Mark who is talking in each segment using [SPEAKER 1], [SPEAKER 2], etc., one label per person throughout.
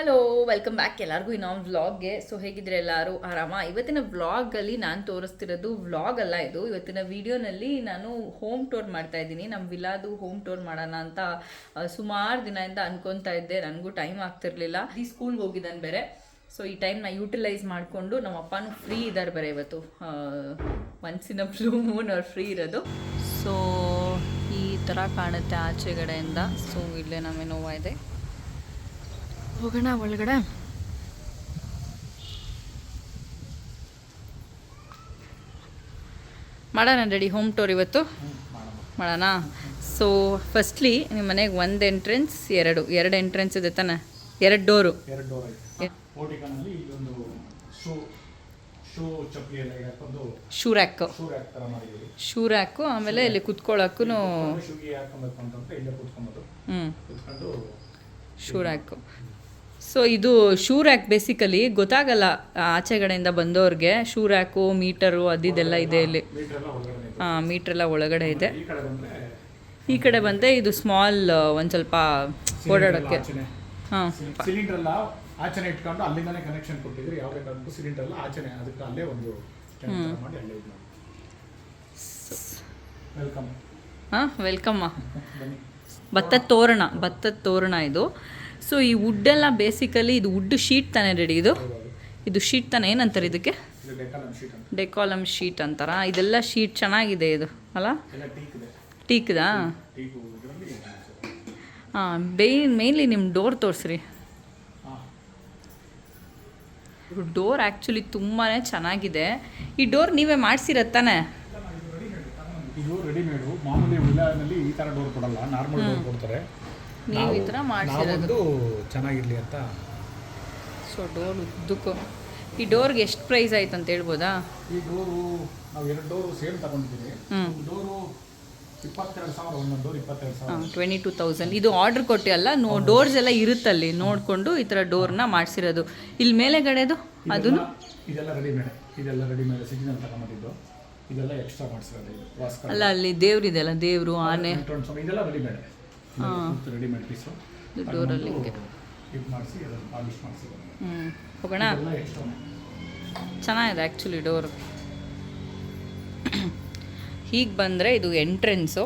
[SPEAKER 1] Hello welcome back ಎಲ್ಲರಿಗೂ ಇನ್ನೊಂದು ವ್ಲಾಗ್ಗೆ so ಹೇಗಿದ್ರೆ ಎಲ್ಲರೂ? ಆರಾಮ? ಇವತ್ತಿನ ವ್ಲಾಗಲ್ಲಿ ನಾನು ತೋರಿಸ್ತಿರೋದು ವ್ಲಾಗ್ ಅಲ್ಲ ಇದು. ಇವತ್ತಿನ ವಿಡಿಯೋನಲ್ಲಿ ನಾನು ಹೋಮ್ ಟೂರ್ ಮಾಡ್ತಾ ಇದ್ದೀನಿ. ನಮ್ಮ ವಿಲಾದು ಹೋಮ್ ಟೂರ್ ಮಾಡೋಣ ಅಂತ ಸುಮಾರು ದಿನದಿಂದ ಅನ್ಕೊತಾ ಇದ್ದೆ. ನನಗೂ ಟೈಮ್ ಆಗ್ತಿರ್ಲಿಲ್ಲ. ಈ ಸ್ಕೂಲ್ಗೆ ಹೋಗಿದ್ದಾನೆ ಬೇರೆ. ಸೊ ಈ ಟೈಮ್ನ ಯೂಟಿಲೈಸ್ ಮಾಡಿಕೊಂಡು ನಮ್ಮ ಅಪ್ಪನೂ ಫ್ರೀ ಇದ್ದಾರೆ ಬೇರೆ ಇವತ್ತು. ಮನ್ಸಿನ ಬ್ಲೂ ಮೂನ್ ಅವ್ರು ಫ್ರೀ ಇರೋದು. ಸೊ ಈ ಥರ ಕಾಣುತ್ತೆ ಆಚೆಗಡೆಯಿಂದ. ಸೊ ಇಲ್ಲೇ ನಮಗೆ ನೋವಾ ಇದೆ. ಹೋಗೋಣ ಒಳಗಡೆ. ಮಾಡೋಣ ರೆಡಿ ಹೋಮ್ ಟೂರ್ ಇವತ್ತು? ಮಾಡೋಣ. ಸೊ ಫಸ್ಟ್ಲಿ ನಿಮ್ಮ ಮನೆಗೆ ಒಂದು ಎಂಟ್ರೆನ್ಸ್ ಎರಡು. ಎರಡು ಎಂಟ್ರೆನ್ಸ್ ಇದೆ ತಾನೆ? ಎರಡು door.
[SPEAKER 2] Shoe
[SPEAKER 1] rack
[SPEAKER 2] shoe rack
[SPEAKER 1] ಆಮೇಲೆ ಇಲ್ಲಿ ಕುತ್ಕೊಳ್ಳೋಕ್ಕೂ ಹ್ಞೂ ಶೂ ರ್ಯಾಕು ಸೊ ಇದು ಶೂ ರ್ಯಾಕ್ ಬೇಸಿಕಲಿ ಗೊತ್ತಾಗಲ್ಲ ಆಚೆಗಡೆಯಿಂದ ಬಂದವ್ರಿಗೆ ಶೂ ರ್ಯಾಕು ಮೀಟರು ಅದಿದೆಲ್ಲ ಇದೆ ಇಲ್ಲಿ. ಹಾಂ ಮೀಟ್ರೆಲ್ಲ ಒಳಗಡೆ ಇದೆ.
[SPEAKER 2] ಈ ಕಡೆ ಬಂದ್ರೆ
[SPEAKER 1] ಇದು ಸ್ಮಾಲ್ ಒಂದು ಸ್ವಲ್ಪ ಓಡಾಡೋಕ್ಕೆ. ಹಾಂ
[SPEAKER 2] ಆಚೆನೆ ಇಟ್ಕೊಂಡು ಅಲ್ಲಿಂದಾನೆ ಕನೆಕ್ಷನ್ ಕೊಟ್ಟಿದ್ರು ಯಾವ ಬೇಕಾದ್ರೂ ಸಿಲಿಂಡರ್ ಎಲ್ಲ ಆಚೆನೆ ಅದಕ್ಕೆ ಅಲ್ಲೇ ಒಂದು tent ಮಾಡಿ ಅಲ್ಲೇ ಇದು ವೆಲ್ಕಮ್
[SPEAKER 1] ಹಾಂ ವೆಲ್ಕಮ್ಮ ಭತ್ತದ ತೋರಣ ಭತ್ತದ ತೋರಣ ಇದು. ಸೊ ಈ ವುಡ್ಡೆಲ್ಲ ಬೇಸಿಕಲಿ ಇದು ವುಡ್ ಶೀಟ್ ತಾನೇ ರೆಡಿ ಇದು? ಇದು ಶೀಟ್ ತಾನೇ? ಏನಂತಾರೆ ಇದಕ್ಕೆ?
[SPEAKER 2] ಇದು ಡೆಕಾಲಮ್ ಶೀಟ್
[SPEAKER 1] ಅಂತಾರ. ಇದೆಲ್ಲ ಶೀಟ್ ಚೆನ್ನಾಗಿದೆ ಇದು ಅಲ್ಲ? ಟೀಕ್ದ ಹಾಂ ಬೇ ಮೇನ್ಲಿ ನಿಮ್ಮ ಡೋರ್ ತೋರಿಸ್ರಿ. ಡೋರ್ ಆ್ಯಕ್ಚುಲಿ ತುಂಬಾ ಚೆನ್ನಾಗಿದೆ. ಈ ಡೋರ್ ನೀವೇ ಮಾಡಿಸಿರತ್ತಾನೆ
[SPEAKER 2] ಇದು ರೆಡಿಮೇಡು ಮಾಮೂಲಿ ಈ ಥರ ಡೋರ್ ಕೊಡಲ್ಲ ನಾರ್ಮಲ್ ಡೋರ್ ಕೊಡ್ತಾರೆ.
[SPEAKER 1] ನೀವು ಈ ಥರ ಮಾಡಿಸಿರೋದು.
[SPEAKER 2] ಚೆನ್ನಾಗಿರಲಿ ಅಂತ.
[SPEAKER 1] ಸೊ ಡೋರ್ ಉದ್ದಕ್ಕೂ. ಈ ಡೋರ್ಗೆ ಎಷ್ಟು ಪ್ರೈಸ್ ಆಯ್ತು ಅಂತ ಹೇಳ್ಬೋದಾ?
[SPEAKER 2] ಈ ಡೋರು ನಾವು ಎರಡು ಡೋರು ಸೇಮ್ ತಗೊಂಡಿದ್ದೀವಿ. ಡೋರು ಇಪ್ಪತ್ತೆರಡು ಸಾವಿರ ಒಂದೊಂದು ಡೋರ್ ಇಪ್ಪತ್ತೆರಡು ಸಾವಿರ.
[SPEAKER 1] ಟ್ವೆಂಟಿ ಟೂ ತೌಸಂಡ್ ಇದು ಆರ್ಡ್ರ್ ಕೊಟ್ಟೆ ಅಲ್ಲ? ನೋ ಡೋರ್ಸ್ ಎಲ್ಲ ಇರುತ್ತಲ್ಲಿ ನೋಡಿಕೊಂಡು ಈ ಥರ ಡೋರ್ನ ಮಾಡಿಸಿರೋದು. ಇಲ್ಲಿ ಮೇಲೆಗಡೆದು ಅದು
[SPEAKER 2] ಇದೆಲ್ಲ- ರೆಡಿ ರೆಡಿಮೇಡ್ ಇದೆಲ್ಲ ರೆಡಿಮೇಡ್ ಸಿಗ್ನಲ್ ತಗೊಂಡಿದ್ದು ಇದೆಲ್ಲ ಎಕ್ಸ್ಟ್ರಾ ಮಾಡಿಸಿರೋದು
[SPEAKER 1] ಅಲ್ಲ ಅಲ್ಲಿ ದೇವ್ರಿದೆಲ್ಲ ದೇವರು ಆನೆ.
[SPEAKER 2] ಇದೆಲ್ಲ ರೆಡಿಮೇಡ್ ಪೀಸು
[SPEAKER 1] ಡೋರಲ್ಲಿ ಹಿಂಗೆ
[SPEAKER 2] ಇದು ಮಾಡಿಸಿ ಅದನ್ನು ಪಾಲಿಶ್ ಮಾಡಿಸಿ
[SPEAKER 1] ಹ್ಞೂ ಹೋಗೋಣ? ಚೆನ್ನಾಗಿದೆ ಆ್ಯಕ್ಚುಲಿ ಡೋರ್ ಹೀಗೆ ಬಂದರೆ ಇದು ಎಂಟ್ರೆನ್ಸು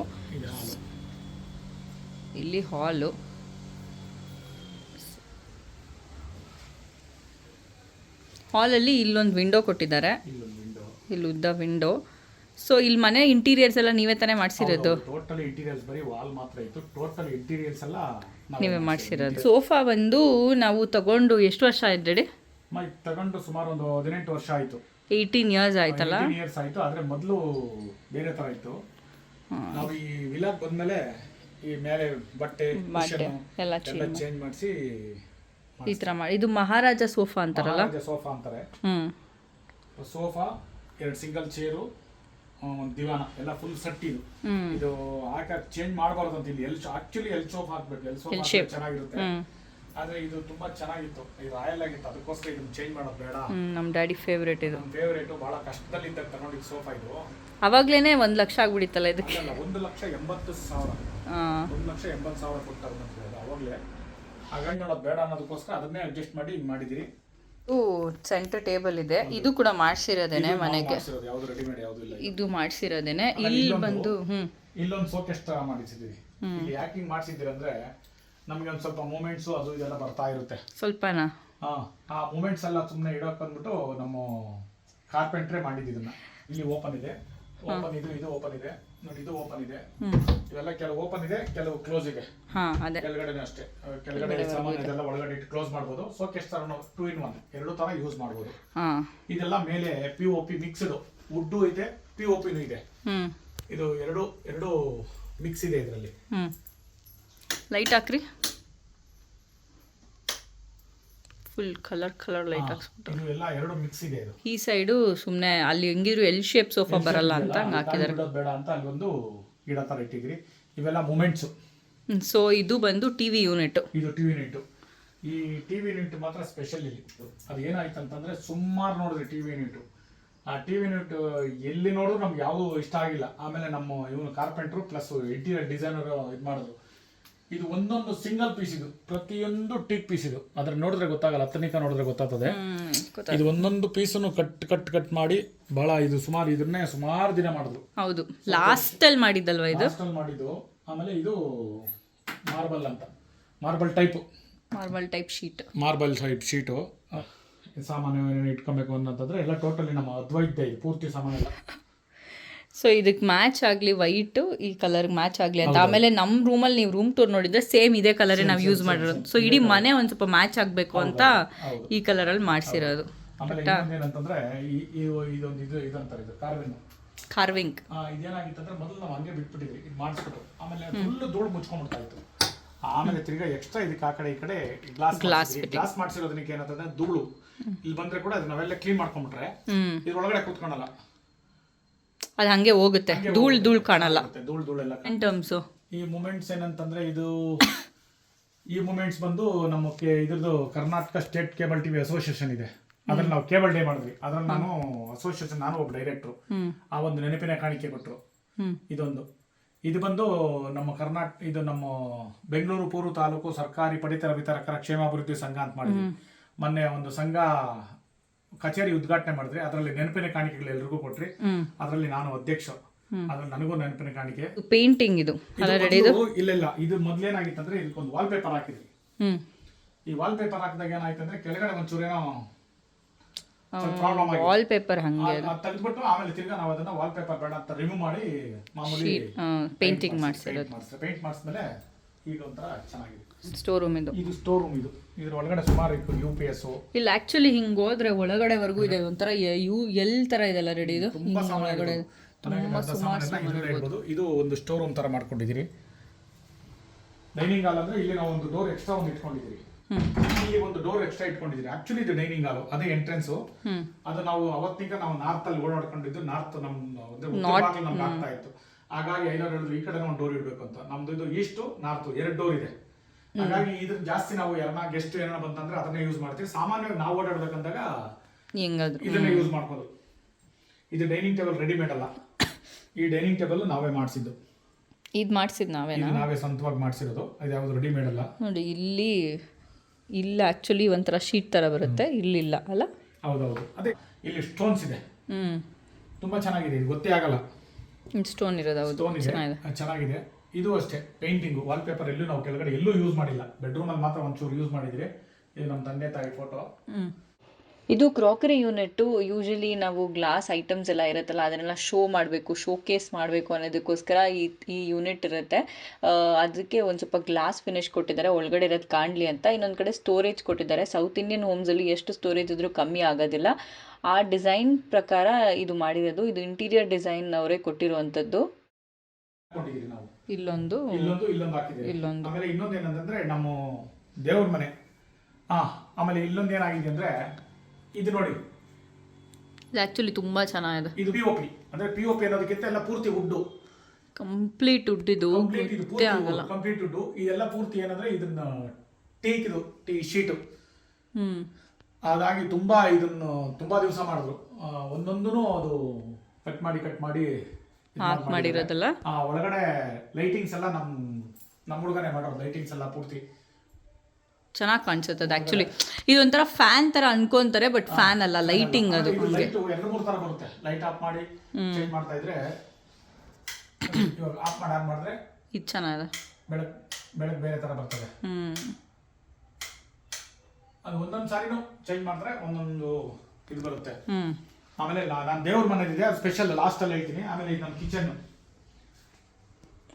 [SPEAKER 1] ಇಲ್ಲಿ ಹಾಲು ಹಾಲಲ್ಲಿ ಇಲ್ಲೊಂದು ವಿಂಡೋ ಕೊಟ್ಟಿದ್ದಾರೆ. ಇಲ್ಲಿ ಉದ್ದ ವಿಂಡೋ ಸೊ ಇಲ್ಲಿ ಮನೆ ಇಂಟೀರಿಯರ್ಸ್ ಎಲ್ಲ ನೀವೇ ತಾನೇ ಮಾಡಿಸಿರೋದು.
[SPEAKER 2] ಟೋಟಲ್ ಇಂಟೀರಿಯರ್ಸ್ ಬರೀ ವಾಲ್ ಮಾತ್ರ ಇತ್ತು. ಟೋಟಲ್ ಇಂಟೀರಿಯರ್ಸ್ ಎಲ್ಲ ನಾವೇ
[SPEAKER 1] ಮಾಡಿಸಿರೋದು. ಸೋಫಾ ಬಂದು ನಾವು ತಗೊಂಡು ಎಷ್ಟು ವರ್ಷ ಆಯ್ತು ರೆಡಿ?
[SPEAKER 2] ತಗೊಂಡು ಸುಮಾರು ಒಂದು ಹದಿನೆಂಟು ವರ್ಷ ಆಯ್ತು.
[SPEAKER 1] ಏಯ್ಟೀನ್ ಇಯರ್ಸ್ ಆಯ್ತಲ್ಲ?
[SPEAKER 2] ಇಯರ್ಸ್ ಆಯ್ತು. ಆದ್ರೆ ಮೊದಲು ಬೇರೆ ತರ ಇತ್ತು. ನಾವು ಈ ವಿಲಾಗ್ ಬಂದ್ಮೇಲೆ ಈ ಮೇಲೆ ಬಟ್ಟೆ
[SPEAKER 1] ಎಲ್ಲ
[SPEAKER 2] ಚೇಂಜ್ ಮಾಡಿಸಿ
[SPEAKER 1] ಈ ಥರ ಮಾಡಿ. ಇದು ಮಹಾರಾಜ ಸೋಫಾ ಅಂತಾರಲ್ಲ?
[SPEAKER 2] ಸೋಫಾ ಅಂತಾರೆ.
[SPEAKER 1] ಹ್ಞೂ
[SPEAKER 2] ಸೋಫಾ ಎರಡು ಸಿಂಗಲ್ ಚೇರು ಒಂದು ದಿವಾನ ಎಲ್ಲ ಫುಲ್ ಸೆಟ್ ಇದು. ಇದು ಹಾಕಕ್ ಚೇಂಜ್ ಮಾಡಬಾರ್ದು ಅಂತ ಇಲ್ಲಿ. ಎಲ್ ಆಕ್ಚುಲಿ ಎಲ್ ಸೋಫಾ ಹಾಕ್ಬೇಕು. ಎಲ್ ಸೋಫಾ ಚೆನ್ನಾಗಿರುತ್ತೆ. ಆದ್ರೆ ಇದು ತುಂಬಾ ಚೆನ್ನಾಗಿತ್ತು. ಇದು ರಾಯಲ್ ಆಗಿತ್ತು. ಅದಕ್ಕೋಸ್ಕರ ಇದನ್ನ ಚೇಂಜ್ ಮಾಡೋದು ಬೇಡ.
[SPEAKER 1] ನಮ್ ನಮ್ಮ ಡ್ಯಾಡಿ ಫೇವ್ರೇಟ್ ಇದು
[SPEAKER 2] ಫೇವರೇಟ್ ಬಹಳ ಕಷ್ಟದಲ್ಲಿ ತಗೊಂಡಿದ್ದು ಸೋಫಾ ಇದು.
[SPEAKER 1] ಅವಾಗ್ಲೇನೆ ಒಂದ್ ಲಕ್ಷ ಆಗ್ಬಿಡಿತ್ತಲ್ಲ ಇದಕ್ಕೆ?
[SPEAKER 2] ಒಂದು ಲಕ್ಷ ಎಂಬತ್ತು ಸಾವಿರ. ಒಂದ್ ಲಕ್ಷ ಎಂಬತ್ತು ಸಾವಿರ ಕೊಟ್ಟು ತಗೊಂಡಿದ್ದು ಅವಾಗಲೇ. ಹಾಗಾಗಿ ನೋಡೋದು ಬೇಡ ಅನ್ನೋದಕ್ಕೋಸ್ಕರ ಅದನ್ನೇ ಅಡ್ಜಸ್ಟ್ ಮಾಡಿ ಹಿಂಗೆ ಮಾಡಿದಿರಿ.
[SPEAKER 1] ಸೆಂಟರ್ ಟೇಬಲ್ ಇದೆ. ಇದು ಕೂಡ ಮಾಡಿಸಿರೋದೇನೆ ಮನೆಗೆ. ಇದು ಮಾಡಿಸಿರೋದೇನೆ. ಇಲ್ಲಿ ಬಂದು ಹ್ಮ್.
[SPEAKER 2] ಇಲ್ಲೊಂದು ಸೋಕೆಸ್ ತರ ಮಾಡಿಸಿದೀವಿ. ಇಲ್ಲಿ ಯಾಕೆ ಹಿಂಗ್ ಮಾಡಿಸಿದ್ದೀರಿ ಅಂದ್ರೆ ನಮಗೆ ಒಂದು ಸ್ವಲ್ಪ ಮೂಮೆಂಟ್ಸ್ ಅದು ಇದೆಲ್ಲ ಬರ್ತಾ ಇರುತ್ತೆ.
[SPEAKER 1] ಸ್ವಲ್ಪನಾ?
[SPEAKER 2] ಆ ಮೂಮೆಂಟ್ಸ್ ಎಲ್ಲ ಸುಮ್ಮನೆ ಇಡೋಕೆ ಬಂದ್ಬಿಟ್ಟು ನಮ್ಮ ಕಾರ್ಪೆಂಟ್ರೇ ಮಾಡಿದ್ದು ಇದನ್ನ. ಇಲ್ಲಿ ಓಪನ್ ಇದೆ. ಓಪನ್ ಇದು ಇದು ಓಪನ್ ಇದೆ. ನೋಡಿ ಇದು ಓಪನ್ ಇದೆ. ಇವೆಲ್ಲ ಕೆಲವು ಓಪನ್ ಇದೆ ಕೆಲವು ಕ್ಲೋಸ್ ಇದೆ.
[SPEAKER 1] ಹಾ ಅದೇ.
[SPEAKER 2] ಕೆಳಗಡೆನೂ ಅಷ್ಟೇ. ಕೆಳಗಡೆ ಸಾಮಾನು ಇದೆಲ್ಲ ಒಳಗಡೆ ಇಟ್ಟು ಕ್ಲೋಸ್ ಮಾಡ್ಬೋದು. ಸೋಕೆಸ್ ತರ ಟೂ ಇನ್ ಒನ್ ಎರಡು ತರ ಯೂಸ್ ಮಾಡ್ಬೋದು. ಇದೆಲ್ಲ ಮೇಲೆ P O P mixed wood ಇದೆ ಪಿ ಒ ಪಿನೂ ಇದೆ. ಇದು ಎರಡು ಎರಡು ಮಿಕ್ಸ್ ಇದೆ ಇದರಲ್ಲಿ.
[SPEAKER 1] ಲೈಟ್ ಹಾಕ್ರಿ. ಫುಲ್ ಕಲರ್ ಕಲರ್ ಲೈಟ್ ಹಾಕ್ಸ್ಬಿಟ್ಟು.
[SPEAKER 2] ಇದು ಎಲ್ಲ ಎರಡು ಮಿಕ್ಸ್ ಇದೆ ಇದು.
[SPEAKER 1] ಈ ಸೈಡು ಸುಮ್ಮನೆ ಅಲ್ಲಿ ಹೆಂಗಿದ್ರು ಎಲ್ ಶೇಪ್ ಸೋಫಾ ಬರಲ್ಲ ಅಂತ ಹಂಗೆ ಹಾಕಿದ್ದಾರೆ.
[SPEAKER 2] ಬೇಡ ಅಂತ ಅಲ್ಲೊಂದು ಗಿಡ ತರ ಇಟ್ಟಿದ್ರಿ ಇವೆಲ್ಲ ಮೂಮೆಂಟ್ಸ್
[SPEAKER 1] ಸೊ ಇದು ಬಂದು ಟಿ ವಿ ಯೂನಿಟ್
[SPEAKER 2] ಇದು ಟಿವಿ ಯೂನಿಟ್ ಈ ಟಿವಿ ಯೂನಿಟ್ ಮಾತ್ರ ಸ್ಪೆಷಲ್ ಇಲ್ಲಿ. ಅದು ಏನಾಯ್ತು ಅಂತಂದ್ರೆ ಸುಮಾರು ನೋಡಿದ್ರಿ ಟಿವಿ ಯೂನಿಟ್ ಆ ಟಿವಿ ಯೂನಿಟ್ ಎಲ್ಲಿ ನೋಡಿದ್ರು ನಮ್ಗೆ ಯಾವುದು ಇಷ್ಟ ಆಗಿಲ್ಲ. ಆಮೇಲೆ ನಮ್ಮ ಇವನು ಕಾರ್ಪೆಂಟ್ರು ಪ್ಲಸ್ ಇಂಟೀರಿಯರ್ ಡಿಸೈನರ್ ಇದು ಮಾಡಿದ್ರು. ಇದು ಒಂದೊಂದು ಸಿಂಗಲ್ ಪೀಸ್ ಇದು. ಪ್ರತಿಯೊಂದು ಟೀಕ್ ಪೀಸ್ ಇದು. ಅದ್ರ ನೋಡಿದ್ರೆ ಗೊತ್ತಾಗಲ್ಲ ಹತ್ತನಿಕ ನೋಡಿದ್ರೆ ಗೊತ್ತಾಗ್ತದೆ. ಇದು ಒಂದೊಂದು ಪೀಸನ್ನು ಕಟ್ ಕಟ್ ಕಟ್ ಮಾಡಿ ಬಹಳ ಇದು ಸುಮಾರು ಇದನ್ನೇ ಸುಮಾರು ದಿನ ಮಾಡಿದ್ರು.
[SPEAKER 1] ಹೌದು. ಲಾಸ್ಟ್ ಅಲ್ಲಿ ಮಾಡಿದ್ದಲ್ವಾ ಇದು?
[SPEAKER 2] ಲಾಸ್ಟಲ್ಲಿ ಮಾಡಿದ್ದು. ಆಮೇಲೆ ಇದು ಮಾರ್ಬಲ್ ಅಂತ. Marble type
[SPEAKER 1] marble type sheet
[SPEAKER 2] marble type sheet ಸಾಮಾನು ಇಟ್ಕೊಬೇಕು ಅಂತಂದ್ರೆ ಎಲ್ಲ ಟೋಟಲಿ ನಮ್ಮ ಅದ್ವೈತ ಇದು. ಪೂರ್ತಿ ಸಾಮಾನ್ಯ
[SPEAKER 1] ಸೊ ಇದಕ್ಕೆ ಮ್ಯಾಚ್ ಆಗಲಿ ವೈಟು ಈ ಕಲರ್ ಮ್ಯಾಚ್ ಆಗಲಿ ಅಂತ. ಆಮೇಲೆ ನಮ್ಮ ರೂಮಲ್ಲಿ ನೀವು ರೂಮ್ ಟೂರ್ ನೋಡಿದ್ರೆ ಸೇಮ್ ಇದೇ ಕಲರೇ ನಾವು ಯೂಸ್ ಮಾಡಿರೋದು. ಸೊ ಇಡೀ ಮನೆ ಒಂದು ಸ್ವಲ್ಪ ಮ್ಯಾಚ್ ಆಗಬೇಕು ಅಂತ ಈ ಕಲರಲ್ಲಿ ಮಾಡಿಸಿರೋದು.
[SPEAKER 2] ಕಾರ್ವಿಂಗ್ ಇದೇನಾಗಿತ್ತಂದ್ರೆ ಮೊದಲು ನಾವು ಹಂಗೆ ಬಿಟ್ಬಿಟ್ಟಿದ್ವಿ ಇದು ಮಾಡಿಸ್ಬಿಟ್ಟು. ಆಮೇಲೆ ಫುಲ್ ಧೂಳು ಮುಚ್ಕೊಂಡ್ಬಿಡ್ತಾ ಇತ್ತು. ಆಮೇಲೆ ತಿರ್ಗಾ ಎಕ್ಸ್ಟ್ರಾ ಇದಕ್ಕೆ ಆ ಕಡೆ ಈ ಕಡೆ ಗ್ಲಾಸ್ ಗ್ಲಾಸ್ ಮಾಡಿಸಿರೋದಕ್ಕೆ ಏನಂತಂದ್ರೆ ಧೂಳು. ಇಲ್ಲಿ ಬಂದ್ರೆ ಕೂಡ ಅದು ನಾವೆಲ್ಲ ಕ್ಲೀನ್ ಮಾಡ್ಕೊಂಡ್ಬಿಟ್ರೆ ಇದ್ರೊಳಗಡೆ ಕೂತ್ಕೊಳಲ್ಲ.
[SPEAKER 1] ಅದು ಹಂಗೆ ಹೋಗುತ್ತೆ. ಧೂಳ್ ಧೂಳ್ ಕಾಣಲ್ಲ.
[SPEAKER 2] ಧೂಳು ಧೂಳೆಲ್ಲ
[SPEAKER 1] ಟರ್ಮ್ಸು
[SPEAKER 2] ಈ ಮೂಮೆಂಟ್ಸ್ ಏನಂತಂದ್ರೆ ಇದು ಈ ಮೂಮೆಂಟ್ಸ್ ಬಂದು ನಮ್ಮ ಕೆ- ಇದ್ರದ್ದು Karnataka state cable TV association ಇದೆ. ಅದ್ರಲ್ಲಿ ನಾವು ಕೇಬಲ್ ಡೇ ಮಾಡಿದ್ವಿ. ಅದ್ರಲ್ಲಿ ನಾನು ಅಸೋಸಿಯೇಷನ್ ನಾನು ಒಬ್ಬ ಡೈರೆಕ್ಟ್ರು
[SPEAKER 1] ಹ್ಮ್.
[SPEAKER 2] ಆ ಒಂದು ನೆನಪಿನ ಕಾಣಿಕೆ ಕೊಟ್ಟರು
[SPEAKER 1] ಹ್ಮ್.
[SPEAKER 2] ಇದೊಂದು. ಇದು ಬಂದು ನಮ್ಮ ಕರ್ನಾಟಕ ಇದು ನಮ್ಮ ಬೆಂಗಳೂರು ಪೂರ್ವ ತಾಲೂಕು ಸರ್ಕಾರಿ ಪಡಿತರ ವಿತರಕರ ಕ್ಷೇಮಾಭಿವೃದ್ಧಿ ಸಂಘ ಅಂತ ಮಾಡಿದ್ವಿ. ಮೊನ್ನೆ ಒಂದು ಸಂಘ ಕಚೇರಿ ಉದ್ಘಾಟನೆ ಮಾಡಿದ್ರಿ ಅದರಲ್ಲಿ ನೆನಪಿನ ಕಾಣಿಕೆಗಳು ಎಲ್ರಿಗೂ ಕೊಟ್ರಿ. ಅದರಲ್ಲಿ ನಾನು ಅಧ್ಯಕ್ಷ. ಅದ್ರಲ್ಲಿ ನನಗೂ ನೆನಪಿನ ಕಾಣಿಕೆ.
[SPEAKER 1] ಪೇಂಟಿಂಗ್ ಇದು
[SPEAKER 2] ಇಲ್ಲ ಇಲ್ಲ. ಇದು ಮೊದ್ಲೇನಾಗಿತ್ತಂದ್ರೆ ಇದಕ್ಕೊಂದು ವಾಲ್ ಪೇಪರ್ ಹಾಕಿದ್ವಿ ಈ ವಾಲ್ ಪೇಪರ್ ಹಾಕಿದಾಗ ಏನಾಯ್ತಂದ್ರೆ ಕೆಳಗಡೆ ಒಂಚೂರು ಏನೋ ಪ್ರಾಬ್ಲಮ್ ಆಗಿ
[SPEAKER 1] ವಾಲ್ ಪೇಪರ್ ಹಂಗೆ
[SPEAKER 2] ತೆಗೆದ್ಬಿಟ್ಟು ಆಮೇಲೆ ತಿರ್ಗಾ ನಾವು ಅದನ್ನ ವಾಲ್ ಪೇಪರ್ ಬೇಡ ಅಂತ ರಿಮೂವ್ ಮಾಡಿ ಮಾಮೂಲಿ
[SPEAKER 1] ಪೇಂಟಿಂಗ್ ಮಾಡಿಸಿರೋದು.
[SPEAKER 2] ಪೇಂಟ್ ಮಾಡಿಸಿದ್ಮೇಲೆ ಈಗ ಒಂಥರ ಚೆನ್ನಾಗಿದೆ.
[SPEAKER 1] ಸ್ಟೋರ್ ರೂಮ್ ಇದು.
[SPEAKER 2] ಇದು ಸ್ಟೋರ್ ರೂಮ್ ಇದು. ಇದ್ರ ಒಳಗಡೆ ಸುಮಾರು ಇತ್ತು ಯು ಪಿ ಎಸ್
[SPEAKER 1] ಇಲ್ಲ ಆಕ್ಚುಲಿ ಹಿಂಗ್ ಹೋದ್ರೆ ಒಳಗಡೆವರೆಗೂ ಇದೆ ಒಂಥರ ಯು ಎಲ್ ತರ ಇದೆಲ್ಲ ರೆಡಿ ಇದು?
[SPEAKER 2] ತುಂಬಾ ಸಾಮಾನು ಇರ್ಬೋದು. ಇದು ಒಂದು ಸ್ಟೋರ್ ರೂಮ್ ತರ ಮಾಡ್ಕೊಂಡಿದ್ದೀರಿ. ಡೈನಿಂಗ್ ಹಾಲ್ ಅಂದ್ರೆ ಇಲ್ಲಿ ನಾವು ಒಂದು ಡೋರ್ ಎಕ್ಸ್ಟ್ರಾ ಒಂದು ಇಟ್ಕೊಂಡಿದ್ದೀರಿ. ಇಲ್ಲಿ ಒಂದು ಡೋರ್ ಎಕ್ಸ್ಟ್ರಾ ಇಟ್ಕೊಂಡಿದ್ದೀರಿ. ಆಕ್ಚುಲಿ ಇದು ಡೈನಿಂಗ್ ಹಾಲ್ ಅದೇ ಎಂಟ್ರೆನ್ಸ್ ಅದು ನಾವು ಅವತ್ತಿಗೆ ನಾವು ನಾರ್ತ್ ಅಲ್ಲಿ ಓಡಾಡ್ಕೊಂಡಿದ್ದು ನಾರ್ತ್ ನಮ್ ಅಂದ್ರೆ ಉತ್ತರ ನಮ್ಗೆ ಆಗ್ತಾ ಇತ್ತು. ಹಾಗಾಗಿ ಐನೂರು ಹೇಳಿದ್ರು ಈ ಕಡೆ ಒಂದು ಡೋರ್ ಇಡಬೇಕು ಅಂತ. ನಮ್ದು ಇದು ಈಸ್ಟ್ ನಾರ್ತ್ ಎರಡು ಡೋರ್ ಇದೆ. ಹಾಗಾಗಿ ಇದ್ರ ಜಾಸ್ತಿ ನಾವು ಯಾರನ್ನ ಗೆಸ್ಟ್ ಏನಾರ ಬಂತಂದ್ರೆ ಅದನ್ನೇ ಯೂಸ್ ಮಾಡ್ತೀವಿ. ಸಾಮಾನ್ಯವಾಗಿ ನಾವು ಓಡಾಡ್ಬೇಕಂದಾಗ
[SPEAKER 1] ಹೆಂಗಾದ್ರು.
[SPEAKER 2] ಇದನ್ನ ಯೂಸ್ ಮಾಡ್ಬೋದು. ಇದು ಡೈನಿಂಗ್ ಟೇಬಲ್ ರೆಡಿಮೇಡ್ ಅಲ್ಲ. ಈ ಡೈನಿಂಗ್ ಟೇಬಲ್ ನಾವೇ ಮಾಡಿಸಿದ್ದು.
[SPEAKER 1] ಇದು ಮಾಡಿಸಿದ್ ನಾವೇನಾ?
[SPEAKER 2] ಇದು ನಾವೇ ಸ್ವಂತವಾಗಿ ಮಾಡಿಸಿರೋದು. ಇದು ಯಾವುದು ರೆಡಿಮೇಡ್ ಅಲ್ಲ.
[SPEAKER 1] ನೋಡಿ ಇಲ್ಲಿ ಇಲ್ಲ ಆಕ್ಚುಲಿ ಒಂಥರ ಶೀಟ್ ತರ ಬರುತ್ತೆ. ಇಲ್ಲಿಲ್ಲ ಅಲ್ಲ?
[SPEAKER 2] ಹೌದೌದು. ಅದೇ ಇಲ್ಲಿ ಸ್ಟೋನ್ಸ್ ಇದೆ.
[SPEAKER 1] ಹ್ಞೂ
[SPEAKER 2] ತುಂಬಾ ಚೆನ್ನಾಗಿದೆ. ಇದು ಗೊತ್ತೇ ಆಗಲ್ಲ.
[SPEAKER 1] ಸ್ಟೋನ್ ಇರೋದು ಹೌದು.
[SPEAKER 2] ಸ್ಟೋನ್ ಇದೆ.
[SPEAKER 1] ಚೆನ್ನಾಗಿದೆ.
[SPEAKER 2] ಇದು ಅಷ್ಟೇ ಪೇಂಟಿಂಗು ವಾಲ್ ಪೇಪರ್ ಎಲ್ಲೂ ನಾವು ಕೆಳಗಡೆ ಎಲ್ಲೂ ಯೂಸ್ ಮಾಡಿಲ್ಲ. ಬೆಡ್ರೂಮ್ ಅಲ್ಲಿ ಮಾತ್ರ ಒಂಚೂರು ಯೂಸ್ ಮಾಡಿದ್ರೆ ಇದು ನಮ್ಮ ತಂದೆ ತಾಯಿ ಫೋಟೋ
[SPEAKER 1] ಇದು ಕ್ರಾಕರಿ ಯೂನಿಟ್ಟು ಯೂಶಲಿ ನಾವು ಗ್ಲಾಸ್ ಐಟಮ್ಸ್ ಎಲ್ಲ ಇರುತ್ತಲ್ಲ ಅದನ್ನೆಲ್ಲ ಶೋ ಮಾಡಬೇಕು ಶೋಕೇಸ್ ಮಾಡಬೇಕು ಅನ್ನೋದಕ್ಕೋಸ್ಕರ ಈ ಈ ಯೂನಿಟ್ ಇರುತ್ತೆ. ಅದಕ್ಕೆ ಒಂದು ಸ್ವಲ್ಪ ಗ್ಲಾಸ್ ಫಿನಿಶ್ ಕೊಟ್ಟಿದ್ದಾರೆ ಒಳಗಡೆ ಇರೋದು ಕಾಣಲಿ ಅಂತ. ಇನ್ನೊಂದು ಕಡೆ ಸ್ಟೋರೇಜ್ ಕೊಟ್ಟಿದ್ದಾರೆ. ಸೌತ್ ಇಂಡಿಯನ್ ಹೋಮ್ಸಲ್ಲಿ ಎಷ್ಟು ಸ್ಟೋರೇಜ್ ಇದ್ದರೂ ಕಮ್ಮಿ ಆಗೋದಿಲ್ಲ. ಆ ಡಿಸೈನ್ ಪ್ರಕಾರ ಇದು ಮಾಡಿರೋದು. ಇದು ಇಂಟೀರಿಯರ್ ಡಿಸೈನ್ ಅವರೇ ಕೊಟ್ಟಿರುವಂಥದ್ದು.
[SPEAKER 2] ನಾವು.
[SPEAKER 1] ಇಲ್ಲೊಂದು
[SPEAKER 2] ಇಲ್ಲೊಂದು ಇಲ್ಲೊಂದು ಹಾಕಿದ್ದೀವಿ
[SPEAKER 1] ಇಲ್ಲೊಂದು.
[SPEAKER 2] ಆಮೇಲೆ ಇನ್ನೊಂದು ಏನಂತಂದ್ರೆ ನಮ್ಮ ದೇವ್ರ ಮನೆ. ಹಾ ಆಮೇಲೆ ಇಲ್ಲೊಂದು ಏನಾಗಿದೆ ಅಂದ್ರೆ ಇದು ನೋಡಿ.
[SPEAKER 1] ಇದು ಆ್ಯಕ್ಚುಲಿ ತುಂಬ ಚೆನ್ನಾಗಿದೆ.
[SPEAKER 2] ಇದು ಪಿ ಒ ಪಿ ಅಂದ್ರೆ ಪಿ ಒ ಪಿ ಅನ್ನೋದಕ್ಕಿಂತ ಎಲ್ಲ ಪೂರ್ತಿ ಉಡ್ಡು.
[SPEAKER 1] ಕಂಪ್ಲೀಟ್ ಉಡ್ಡಿದ್ದು
[SPEAKER 2] ಕಂಪ್ಲೀಟ್ ಇದು ಪೂರ್ತಿ ಕಂಪ್ಲೀಟ್ ಉಡ್ಡು. ಇದೆಲ್ಲ ಪೂರ್ತಿ ಏನಂದ್ರೆ ಇದನ್ನ ಟೀಕ್ ಇದು ಟೀ ಶೀಟು.
[SPEAKER 1] ಹ್ಞೂ
[SPEAKER 2] ಹಾಗಾಗಿ ತುಂಬಾ ಇದನ್ನು ತುಂಬಾ ದಿವಸ ಮಾಡಿದ್ರು. ಒಂದೊಂದೂ ಅದು ಕಟ್ ಮಾಡಿ ಕಟ್ ಮಾಡಿ
[SPEAKER 1] ಹಾಕ್
[SPEAKER 2] ಮಾಡ್-
[SPEAKER 1] ಮಾಡಿರೋದಲ್ಲ?
[SPEAKER 2] ಆ ಒಳಗಡೆ ಲೈಟಿಂಗ್ಸ್ ಎಲ್ಲ ನಮ್ ನಮ್ಮ ಹುಡುಗನೇ ಮಾಡೋದು ಲೈಟಿಂಗ್ಸ್ ಎಲ್ಲ ಪೂರ್ತಿ.
[SPEAKER 1] ಚೆನ್ನಾಗಿ ಕಾಣಿಸುತ್ತೆ ಅದು ಆ್ಯಕ್ಚುಲಿ ಇದೊಂಥರ ಫ್ಯಾನ್ ಥರ ಅನ್ಕೊಂತಾರೆ ಬಟ್ ಫ್ಯಾನ್ ಅಲ್ಲ ಲೈಟಿಂಗ್ ಅದು
[SPEAKER 2] ಲೈಟ್ ಎರಡು ಮೂರು ತರ ಬರುತ್ತೆ. ಲೈಟ್ ಆಫ್ ಮಾಡಿ ಚೇಂಜ್ ಮಾಡ್ತಾ ಇದ್ರೆ ಇವಾಗ ಆಫ್ ಮಾಡಿ ಆನ್ ಮಾಡಿದ್ರೆ
[SPEAKER 1] ಇದು ಚೆನ್ನಾಗಿದೆ.
[SPEAKER 2] ಬೆಳಕ್ ಬೆಳಕ್ ಬೇರೆ ತರ ಬರ್ತದೆ. ಅದು ಒಂದೊಂದು ಸಾರಿನೂ ಚೇಂಜ್ ಮಾಡಿದ್ರೆ ಒಂದೊಂದು ಇದು ಬರುತ್ತೆ.
[SPEAKER 1] ಹ್ಞೂ
[SPEAKER 2] ಆಮೇಲೆ ನಾನು ದೇವ್ರ ಮನೇಲಿದೆ ಅದು ಸ್ಪೆಷಲ್ ಲಾಸ್ಟಲ್ಲಿ ಹೇಳ್ತೀನಿ ಆಮೇಲೆ ಇದು ನಮ್ಮ ಕಿಚನ್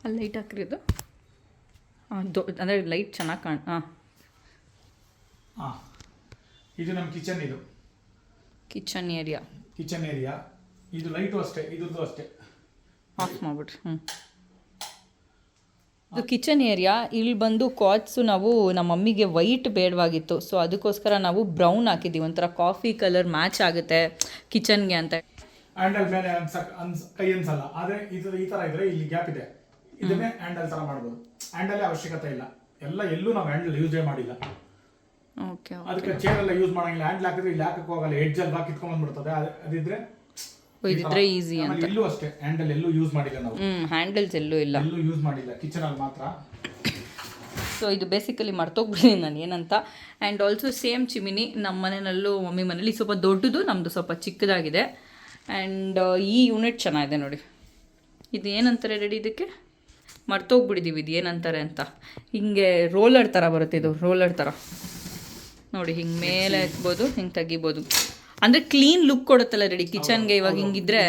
[SPEAKER 1] ಅಲ್ಲಿ ಲೈಟ್ ಹಾಕ್ರಿ ಇದು ದೊ ಅಂದರೆ ಲೈಟ್ ಚೆನ್ನಾಗಿ ಕಾಣ್ ಹಾಂ
[SPEAKER 2] ಹಾಂ ಇದು ನಮ್ಮ ಕಿಚನ್ ಇದು.
[SPEAKER 1] ಕಿಚನ್ ಏರಿಯಾ
[SPEAKER 2] ಕಿಚನ್ ಏರಿಯಾ ಇದು ಲೈಟು ಅಷ್ಟೇ ಇದ್ರದ್ದು ಅಷ್ಟೇ.
[SPEAKER 1] ಆಫ್ ಮಾಡ್ಬಿಟ್ರಿ ಹ್ಞೂ ಇದು ಕಿಚನ್ ಏರಿಯಾ ಇಲ್ಲಿ ಬಂದು ಕಾಟ್ಸು ನಾವು ನಮ್ಮ ಮಮ್ಮಿಗೆ ವೈಟ್ ಬೇಡವಾಗಿತ್ತು. ಸೊ ಅದಕ್ಕೋಸ್ಕರ ನಾವು ಬ್ರೌನ್ ಹಾಕಿದ್ದೀವಿ. ಒಂಥರ ಕಾಫಿ ಕಲರ್ ಮ್ಯಾಚ್ ಆಗುತ್ತೆ ಕಿಚನ್ಗೆ ಅಂತ.
[SPEAKER 2] ಹ್ಯಾಂಡಲ್ ಮೇಲೆ ಅನ್ಸಕ್ ಅನ್ಸ್ ಕೈ ಅನ್ಸಲ್ಲ. ಆದ್ರೆ ಇದು ಈ ತರ ಇದ್ರೆ ಇಲ್ಲಿ ಗ್ಯಾಪ್ ಇದೆ. ಇದನ್ನೇ ಹ್ಯಾಂಡಲ್ ತರ ಮಾಡ್ಬೋದು. ಹ್ಯಾಂಡಲ್ ಅವಶ್ಯಕತೆ ಇಲ್ಲ. ಎಲ್ಲ ಎಲ್ಲೂ ನಾವು ಹ್ಯಾಂಡಲ್ ಯೂಸೇ ಮಾಡಿಲ್ಲ.
[SPEAKER 1] ಓಕೆ
[SPEAKER 2] ಅದಕ್ಕೆ ಚೇರ್ ಎಲ್ಲ ಯೂಸ್ ಮಾಡಂಗಿಲ್ಲ. ಹ್ಯಾಂಡಲ್ ಹಾಕಿದ್ರೆ ಇಲ್ಲಿ ಹಾಕಕ್ಕೆ ಹೋಗಲ್ಲ. ಎಡ್ಜ್ ಅಲ್ಲಿ ಹಾಕಿ ಕಿತ್ಕೊಂಡ್ ಬಂದ್ಬಿಡ್ತದೆ. ಅದಿದ್ರೆ
[SPEAKER 1] ಇದಿದ್ರೆ ಈಸಿ
[SPEAKER 2] ಅಂತ. ಇಲ್ಲೂ ಅಷ್ಟೇ ಹ್ಯಾಂಡಲ್ ಎಲ್ಲೂ ಯೂಸ್ ಮಾಡಿಲ್ಲ ನಾವು.
[SPEAKER 1] ಹ್ಞೂ ಹ್ಯಾಂಡಲ್ಸ್ ಎಲ್ಲೂ ಇಲ್ಲ.
[SPEAKER 2] ಎಲ್ಲೂ ಯೂಸ್ ಮಾಡಿಲ್ಲ ಕಿಚನ್ ಅಲ್ಲಿ ಮಾತ್ರ.
[SPEAKER 1] ಸೊ ಇದು ಬೇಸಿಕಲಿ ಮರ್ತೋಗ್ಬಿಟ್ಟಿದ್ದೀನಿ ನಾನು ಏನಂತ? ಆ್ಯಂಡ್ ಆಲ್ಸೋ ಸೇಮ್ ಚಿಮಿನಿ ನಮ್ಮ ಮನೆಯಲ್ಲೂ ಮಮ್ಮಿ ಮನೇಲಿ ಸ್ವಲ್ಪ ದೊಡ್ಡದು ನಮ್ಮದು ಸ್ವಲ್ಪ ಚಿಕ್ಕದಾಗಿದೆ. ಆ್ಯಂಡ್ ಈ ಯೂನಿಟ್ ಚೆನ್ನಾಗಿದೆ ನೋಡಿ. ಇದು ಏನಂತಾರೆ ರೆಡಿ ಇದಕ್ಕೆ? ಮರ್ತೋಗ್ಬಿಟ್ಟಿದ್ದೀವಿ ಇದು ಏನಂತಾರೆ ಅಂತ. ಹಿಂಗೆ ರೋಲರ್ ಥರ ಬರುತ್ತೆ ಇದು ರೋಲರ್ ಥರ ನೋಡಿ ಹಿಂಗೆ ಮೇಲೆ ಎತ್ಬೋದು ಹಿಂಗೆ ತೆಗಿಬೋದು. ಅಂದರೆ ಕ್ಲೀನ್ ಲುಕ್ ಕೊಡುತ್ತಲ್ಲ ರೆಡಿ ಕಿಚನ್ಗೆ ಇವಾಗ ಹಿಂಗಿದ್ರೆ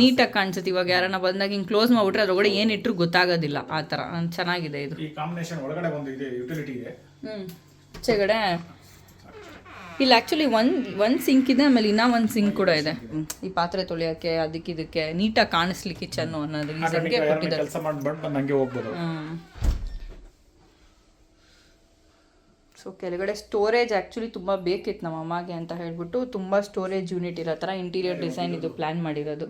[SPEAKER 2] ನೀಟಾಗಿ
[SPEAKER 1] ಕಾಣಿಸುತ್ತೆ. ಇವಾಗ ಯಾರನ್ನ ಬಂದಾಗ ಹಿಂಗೆ ಕ್ಲೋಸ್ ಮಾಡ್ಬಿಟ್ರೆ ಅದ್ರೊಳಗಡೆ ಏನಿಟ್ರು ಗೊತ್ತಾಗೋದಿಲ್ಲ. ಆ ಥರ. ಚೆನ್ನಾಗಿದೆ ಇದು.
[SPEAKER 2] ಈ ಕಾಂಬಿನೇಷನ್ ಒಳಗಡೆ ಒಂದು ಇದೆ ಯುಟಿಲಿಟಿ ಇದೆ
[SPEAKER 1] ಹ್ಞೂ ಆಚೆಗಡೆ ಇಲ್ಲಿ ಆ್ಯಕ್ಚುಲಿ ಒಂದು ಒಂದು ಸಿಂಕ್ ಇದೆ ಆಮೇಲೆ ಇನ್ನೂ ಒಂದು ಸಿಂಕ್ ಕೂಡ ಇದೆ. ಈ ಪಾತ್ರೆ ತೊಳೆಯೋಕ್ಕೆ ಅದಕ್ಕೆ ಇದಕ್ಕೆ ನೀಟಾಗಿ ಕಾಣಿಸ್ಲಿ ಕಿಚನ್ನು ಅನ್ನೋದು ರೀಸನ್ಗೆ ಕೊಟ್ಟಿದ್ದಾರೆ.
[SPEAKER 2] ಕೆಲಸ ಬಂದು ಹೋಗ್ಬೋದು.
[SPEAKER 1] ಸೊ ಕೆಳಗಡೆ ಸ್ಟೋರೇಜ್ ಆ್ಯಕ್ಚುಲಿ ತುಂಬ ಬೇಕಿತ್ತು ನಮ್ಮ ಅಮ್ಮಗೆ ಅಂತ ಹೇಳ್ಬಿಟ್ಟು ತುಂಬ ಸ್ಟೋರೇಜ್ ಯೂನಿಟ್ ಇರೋ ಥರ ಇಂಟೀರಿಯರ್ ಡಿಸೈನ್ ಇದು ಪ್ಲ್ಯಾನ್ ಮಾಡಿರೋದು.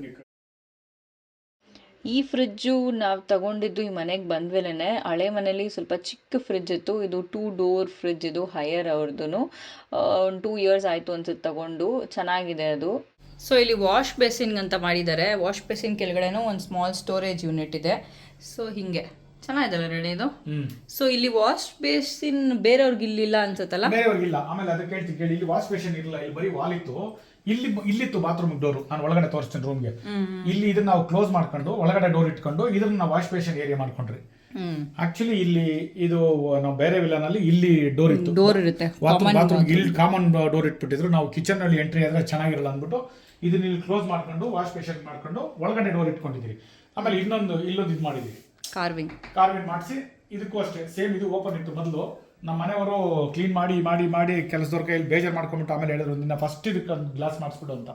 [SPEAKER 1] ಈ ಫ್ರಿಜ್ಜು ನಾವು ತಗೊಂಡಿದ್ದು ಈ ಮನೆಗೆ ಬಂದ್ಮೇಲೆ ಹಳೆ ಮನೇಲಿ ಸ್ವಲ್ಪ ಚಿಕ್ಕ ಫ್ರಿಜ್ ಇತ್ತು. ಇದು ಟೂ ಡೋರ್ ಫ್ರಿಜ್ ಇದು ಹೈಯರ್ ಅವ್ರದ್ದು ಒಂದು ಟೂ ಇಯರ್ಸ್ ಆಯಿತು ಅನ್ಸುತ್ತೆ ತಗೊಂಡು. ಚೆನ್ನಾಗಿದೆ ಅದು. ಸೊ ಇಲ್ಲಿ ವಾಶ್ ಬೇಸಿನ್ ಅಂತ ಮಾಡಿದ್ದಾರೆ. ವಾಶ್ ಬೇಸಿನ್ ಕೆಳಗಡೆನೂ ಒಂದು ಸ್ಮಾಲ್ ಸ್ಟೋರೇಜ್ ಯೂನಿಟ್ ಇದೆ. ಸೊ ಹಿಂಗೆ. ಚೆನ್ನಾಗಿದಲ್ಲ ರೆಡಿ ಇದು. ಸೊ ಇಲ್ಲಿ ವಾಶ್ ಬೇಸಿನ್ ಬೇರೆಯವ್ರಿಗೆ ಇಲ್ಲಿಲ್ಲ ಅನ್ಸುತ್ತಲ್ಲ?
[SPEAKER 2] ಬೇರೆಯವ್ರಿಗಿಲ್ಲ. ಆಮೇಲೆ ಅದಕ್ಕೆ ಹೇಳ್ತೀನಿ ಕೇಳಿ. ಇಲ್ಲಿ ವಾಶ್ ಬೇಸಿನ್ ಇರಲಿಲ್ಲ. ಇಲ್ಲಿ ಬರೀ ವಾಲ್ ಇತ್ತು. ಇಲ್ಲಿ ಇಲ್ಲಿತ್ತು ಬಾತ್ರೂಮ್ ಡೋರ್ ನಾನು ಒಳಗಡೆ ತೋರಿಸ್ತೀನಿ ರೂಮ್ಗೆ ಇಲ್ಲಿ ಇದನ್ನ ನಾವು ಕ್ಲೋಸ್ ಮಾಡ್ಕೊಂಡು ಒಳಗಡೆ ಡೋರ್ ಇಟ್ಕೊಂಡು ಇದನ್ನ ನಾವು ವಾಶ್ ಬೇಸಿನ್ ಏರಿಯಾ ಮಾಡ್ಕೊಂಡ್ರಿ. ಆಕ್ಚುಲಿ ಇಲ್ಲಿ ಇದು ನಾವು ಬೇರೆ ವಿಲನ್ ಅಲ್ಲಿ ಇಲ್ಲಿ ಡೋರ್ ಇತ್ತು.
[SPEAKER 1] ಡೋರ್ ಇರುತ್ತೆ.
[SPEAKER 2] ಬಾತ್ರೂಮ್ ಇಲ್ಲಿ ಕಾಮನ್ ಡೋರ್ ಇಟ್ಬಿಟ್ಟಿದ್ರು. ನಾವು ಕಿಚನ್ ಅಲ್ಲಿ ಎಂಟ್ರಿ ಆದ್ರೆ ಚೆನ್ನಾಗಿರಲ್ಲ ಅಂದ್ಬಿಟ್ಟು ಇದನ್ನ ಇಲ್ಲಿ ಕ್ಲೋಸ್ ಮಾಡ್ಕೊಂಡು ವಾಶ್ ಬೇಸಿನ್ ಮಾಡ್ಕೊಂಡು ಒಳಗಡೆ ಡೋರ್ ಇಟ್ಕೊಂಡಿದ್ದೀರಿ. ಆಮೇಲೆ ಇನ್ನೊಂದು ಇಲ್ಲೊಂದು ಇದು ಮಾಡಿದ್ವಿ
[SPEAKER 1] ಕಾರ್ವಿಂಗ್
[SPEAKER 2] ಕಾರ್ವಿಂಗ್ ಮಾಡಿಸಿ ಇದಕ್ಕೂ ಅಷ್ಟೇ ಸೇಮ್ ಇದು ಓಪನ್ ಇತ್ತು ಮೊದಲು. ನಮ್ಮ ಮನೆಯವರು ಕ್ಲೀನ್ ಮಾಡಿ ಮಾಡಿ ಮಾಡಿ ಕೆಲಸದವ್ರ ಕೈಯಲ್ಲಿ ಬೇಜಾರು ಮಾಡ್ಕೊಂಬಿಟ್ಟು ಆಮೇಲೆ ಹೇಳಿದ್ರು ನಿನ್ನ ಫಸ್ಟ್ ಇದಕ್ಕೆ ಗ್ಲಾಸ್ ಮಾಡಿಸ್ಬಿಡು ಅಂತ.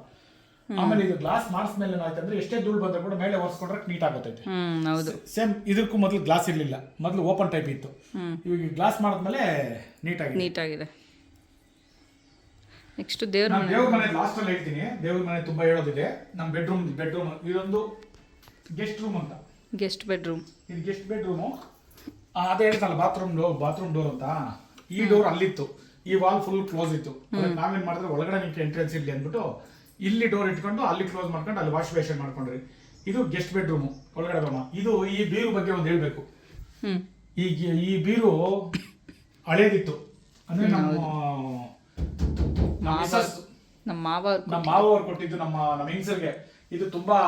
[SPEAKER 2] ಆಮೇಲೆ ಇದು ಗ್ಲಾಸ್ ಮಾಡಿಸ್ಮೇಲೆ ಏನಾಯ್ತು ಅಂದ್ರೆ ಎಷ್ಟೇ ಧೂಳು ಬಂದ್ರೆ ಕೂಡ ಮೇಲೆ ಒರೆಸ್ಕೊಂಡ್ರೆ ನೀಟ್ ಆಗುತ್ತೈತೆ
[SPEAKER 1] ಹೌದು.
[SPEAKER 2] ಸೇಮ್ ಇದಕ್ಕೂ ಮೊದಲು ಗ್ಲಾಸ್ ಇರಲಿಲ್ಲ. ಮೊದಲು ಓಪನ್ ಟೈಪ್ ಇತ್ತು. ಇವಾಗ ಗ್ಲಾಸ್ ಮಾಡಿದ್ಮೇಲೆ ನೀಟಾಗಿ
[SPEAKER 1] ನೀಟಾಗಿದೆ ನೆಕ್ಸ್ಟ್ ದೇವ್ರ
[SPEAKER 2] ಮನೆ. ದೇವ್ರ ಮನೆ ಲಾಸ್ಟ್ ಅಲ್ಲಿ ಹೇಳ್ತೀನಿ ದೇವ್ರ ಮನೆ ತುಂಬಾ ಹೇಳೋದಿದೆ. ನಮ್ಮ ಬೆಡ್ರೂಮ್ ಬೆಡ್ರೂಮ್ ಇದೊಂದು ಗೆಸ್ಟ್ ರೂಮ್ ಅಂತ.
[SPEAKER 1] ಗೆಸ್ಟ್ ಬೆಡ್ರೂಮ್
[SPEAKER 2] ಇದು ಗೆಸ್ಟ್ ಬೆಡ್ರೂಮು ಅದೇ ಹೇಳ್ತಲ್ಲ ಬಾತ್ರೂಮ್ ಡೋರ್ ಬಾತ್ರೂಮ್ ಡೋರ್ ಅಂತ. ಈ ಡೋರ್ ಅಲ್ಲಿತ್ತು. ಈ ವಾಲ್ ಫುಲ್ ಕ್ಲೋಸ್ ಇತ್ತು. ಅದಕ್ಕೆ ನಾವೇನ್ ಮಾಡಿದ್ರೆ ಒಳಗಡೆ ನಿಮ್ಗೆ ಎಂಟ್ರೆನ್ಸ್ ಇರ್ಲಿ ಅಂದ್ಬಿಟ್ಟು ಇಲ್ಲಿ ಡೋರ್ ಇಟ್ಕೊಂಡು ಅಲ್ಲಿ ಕ್ಲೋಸ್ ಮಾಡ್ಕೊಂಡು ಅಲ್ಲಿ ವಾಶ್ ಬೇಷನ್ ಮಾಡ್ಕೊಂಡ್ರಿ. ಇದು ಗೆಸ್ಟ್ ಬೆಡ್ರೂಮು ಒಳಗಡೆ ಬಮ್ಮ ಇದು ಈ ಬೀರು ಬಗ್ಗೆ ಒಂದು ಹೇಳ್ಬೇಕು. ಈ ಈ ಬೀರು ಹಳೇದಿತ್ತು. ಅಂದ್ರೆ ನಮ್ಮ ನಮ್ಮ
[SPEAKER 1] ಮಾವ
[SPEAKER 2] ನಮ್ಮ ಮಾವ ಅವ್ರು ಕೊಟ್ಟಿದ್ದು ನಮ್ಮ ನಮ್ಮ ಹೆಂಗ್ಸರ್ಗೆ. ಇದು ತುಂಬಾ